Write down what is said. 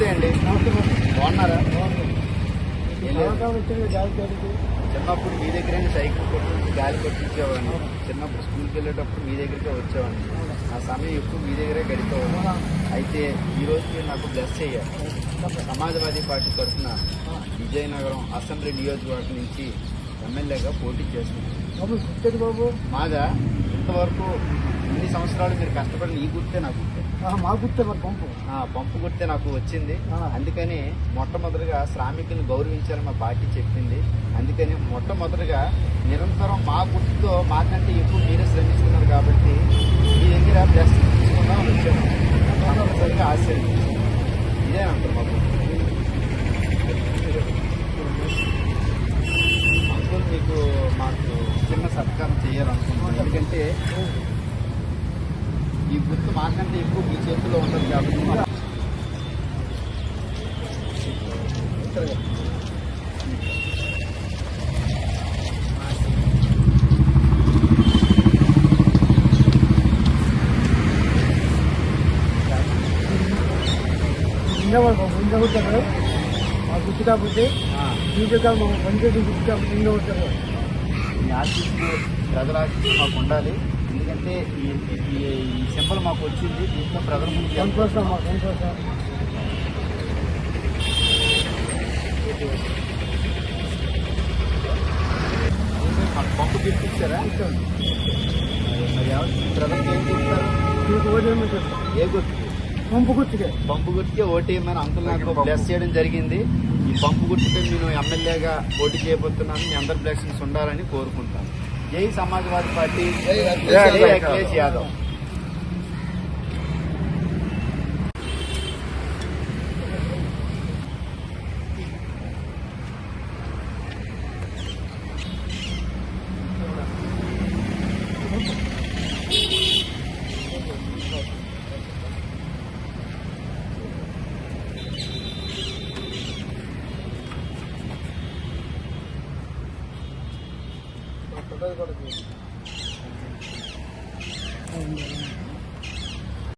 నమస్తే అండి బాగున్నారా. చిన్నప్పుడు మీ దగ్గరే సైకిల్ కొట్టి గాలి కొట్టించేవాడిని. చిన్నప్పుడు స్కూల్కి వెళ్ళేటప్పుడు మీ దగ్గరికే వచ్చేవాడిని. నా సమయం ఎప్పుడు మీ దగ్గరే గడిపేవాడిని. అయితే ఈ రోజు మీరు నాకు బ్లెస్ చేయాలి సమాజ్వాదీ పార్టీ తరఫున విజయనగరం అసెంబ్లీ నియోజకవర్గం నుంచి ఎమ్మెల్యేగా పోటీ చేస్తున్నాను. బాబు మాగా ఇంతవరకు ఇన్ని సంవత్సరాలు మీరు కష్టపడిన ఈ గుర్తే నాకు గుర్తే. మా గుర్తే మరి పంపు. ఆ, పంపు గుర్తే నాకు వచ్చింది. అందుకని మొట్టమొదటిగా శ్రామికుని గౌరవించాలని మా పార్టీ చెప్పింది. అందుకని మొట్టమొదటిగా నిరంతరం మా గుర్తుతో మాకంటే ఎక్కువ మీరే శ్రమిస్తున్నారు కాబట్టి మీ దగ్గర ప్లస్ తీసుకుందాం వచ్చాము కంపల్సరిగా ఆశీర్వదించాం ఇదే అంటారు మాకు అంకుల్ మీకు మాకు చిన్న సత్కారం చేయాలనుకుంటున్నాను. ఎందుకంటే ఈ గుర్తు మాకంటే ఎక్కువ మీ చేతిలో ఉండదు కాబట్టి ఉండేవాడు బాబు ఉండే కొట్టారు మా గుర్తు బీజేపీ గుర్తు ప్రజల మాకు ఉండాలి. ఎందుకంటే ఈ సింబల్ మాకు వచ్చింది దీంట్లో ప్రజల ముందుకు వెళ్తాం. సంతోషం మా సంతోషం మాకు పంపు గిఫ్ట్ మరి ఎవరు ప్రజలకు ఏం చెప్తారు మీకు ఓటేమో చెప్తాం ఏ గుర్తు? పంపు గుర్తుకే. పంపు గుర్తుకే ఓటేయమని అంకుల్ నాకు బ్లెస్ చేయడం జరిగింది. ఈ పంపు గుర్తుపై నేను ఎమ్మెల్యేగా పోటీ చేయబోతున్నాను. మీ అందరి బ్లెస్సింగ్స్ ఉండాలని కోరుకుంటాను. జై సమాజ్వాదీ పార్టీ జై అఖిలేష్ యాదవ్ అవును.